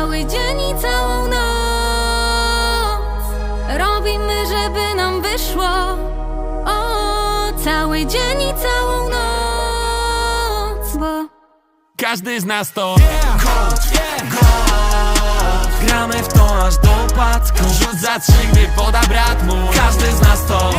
Cały dzień i całą noc. Robimy, żeby nam wyszło. O, Cały dzień i całą noc Bo Każdy z nas to Gramy w to aż do upadku. Rzut za trzy, gdy poda brat mój. Każdy z nas to